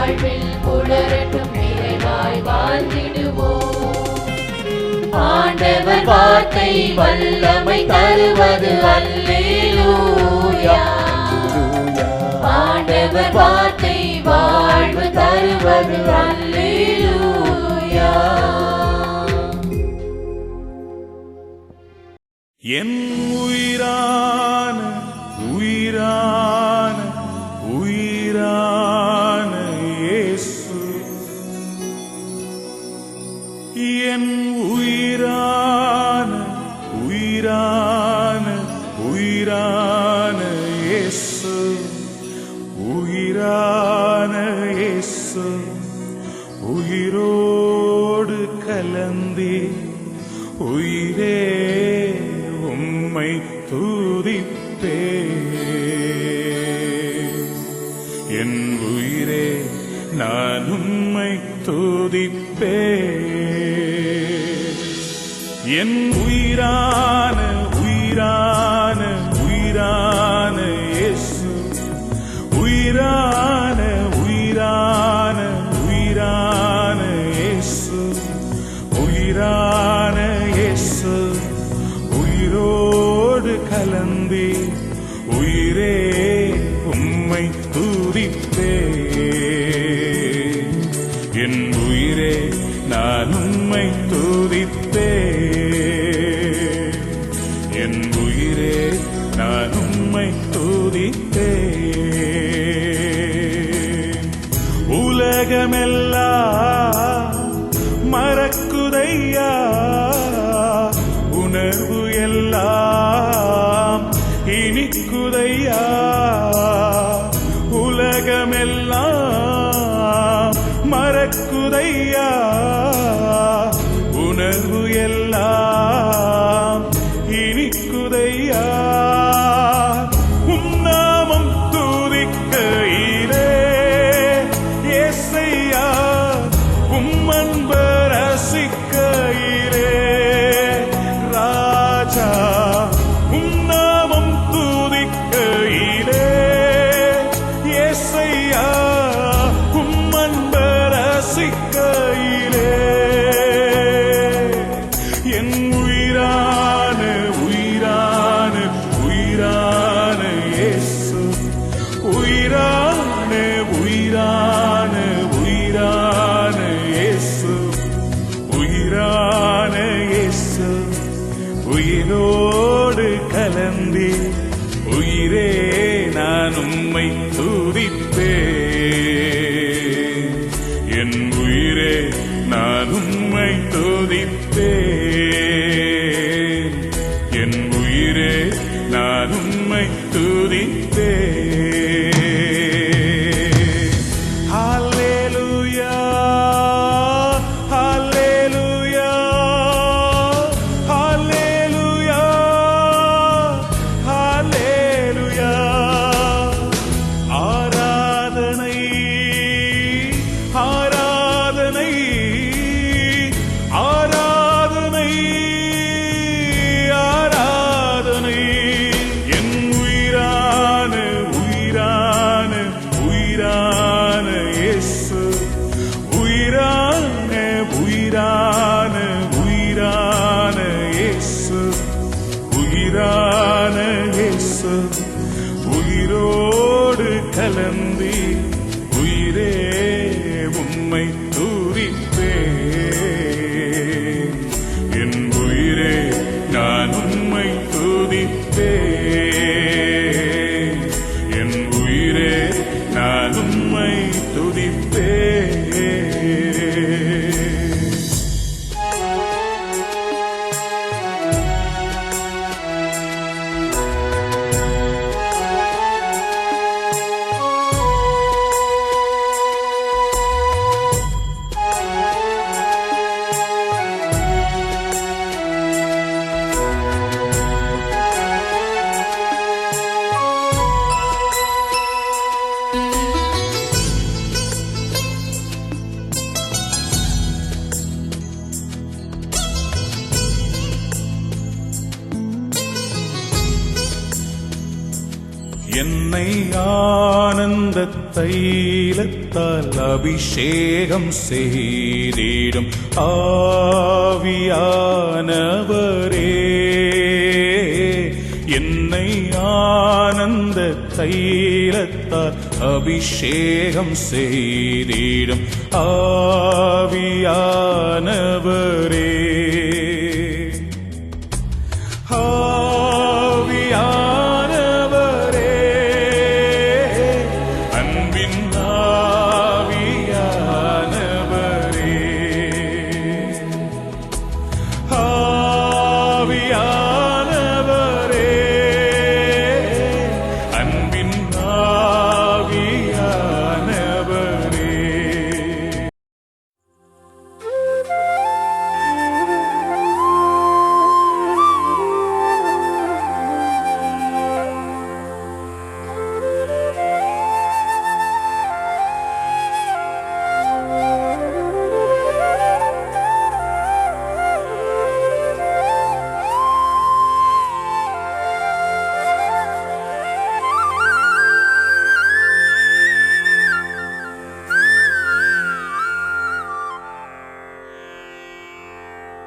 வாழ்வில் புலரட்டும் நிறைவாய் வாழ்ந்திடுவோம். ஆண்டவர் வார்த்தை வல்லமை தருவது அல்லேலூயா. ஆண்டவர் வார்த்தை வாழ்வு தருவது அல்லேலூயா. என் உயிரா துதிப்பே. என் உயிரான துதிப்பே நான் உம்மை துதிப்பேன். உம்மை தைலத்தால் அபிஷேகம் செய்திடும் ஆவியானவரே. என்னை ஆனந்த தைலத்தால் அபிஷேகம் செய்திடும் ஆவியானவரே. அன்பின் ஆவியானவரே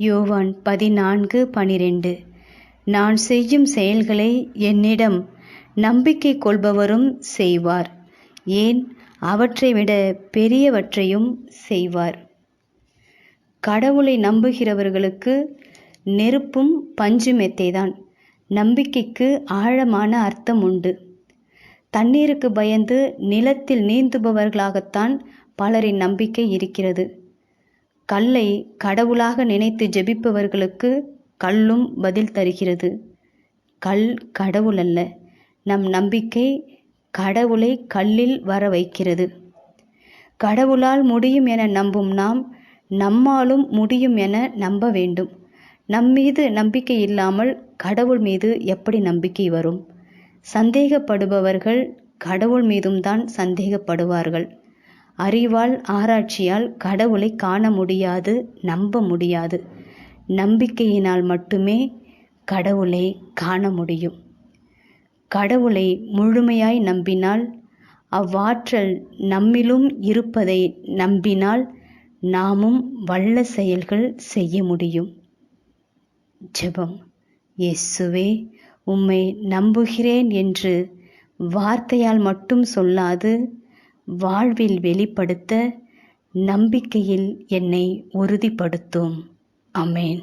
யோவான் பதினான்கு பனிரெண்டு. நான் செய்யும் செயல்களை என்னிடம் நம்பிக்கை கொள்பவரும் செய்வார். ஏன்? அவற்றை விட பெரியவற்றையும் செய்வார். கடவுளை நம்புகிறவர்களுக்கு நெருப்பும் பஞ்சு மெத்தைதான் நம்பிக்கைக்கு ஆழமான அர்த்தம் உண்டு. தண்ணீருக்கு பயந்து நிலத்தில் நீந்துபவர்களாகத்தான் பலரின் நம்பிக்கை இருக்கிறது. கல்லை கடவுளாக நினைத்து ஜெபிப்பவர்களுக்கு கல்லும் பதில் தருகிறது. கல் கடவுள் அல்ல நம் நம்பிக்கை கடவுளை கல்லில் வர வைக்கிறது. கடவுளால் முடியும் என நம்பும் நாம் நம்மாலும் முடியும் என நம்ப வேண்டும். நம்மீது நம்பிக்கை இல்லாமல் கடவுள் மீது எப்படி நம்பிக்கை வரும்? சந்தேகப்படுபவர்கள் கடவுள் மீதும் தான் சந்தேகப்படுவார்கள். அறிவால் ஆராய்ச்சியால் கடவுளை காண முடியாது நம்ப முடியாது. நம்பிக்கையினால் மட்டுமே கடவுளை காண முடியும். கடவுளை முழுமையாய் நம்பினால் அவ்வாற்றல் நம்மிலும் இருப்பதை நம்பினால் நாமும் வல்ல செயல்கள் செய்ய முடியும். ஜெபம். இயேசுவே உம்மை நம்புகிறேன் என்று வார்த்தையால் மட்டும் சொல்லாது வாழ்வில் வெளிப்படுத்த நம்பிக்கையில் என்னை உறுதிப்படுத்தும். அமேன்.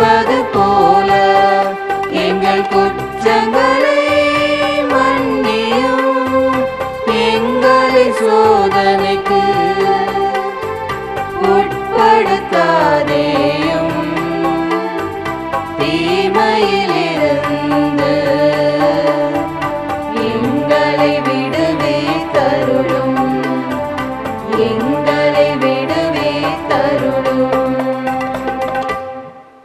Jack.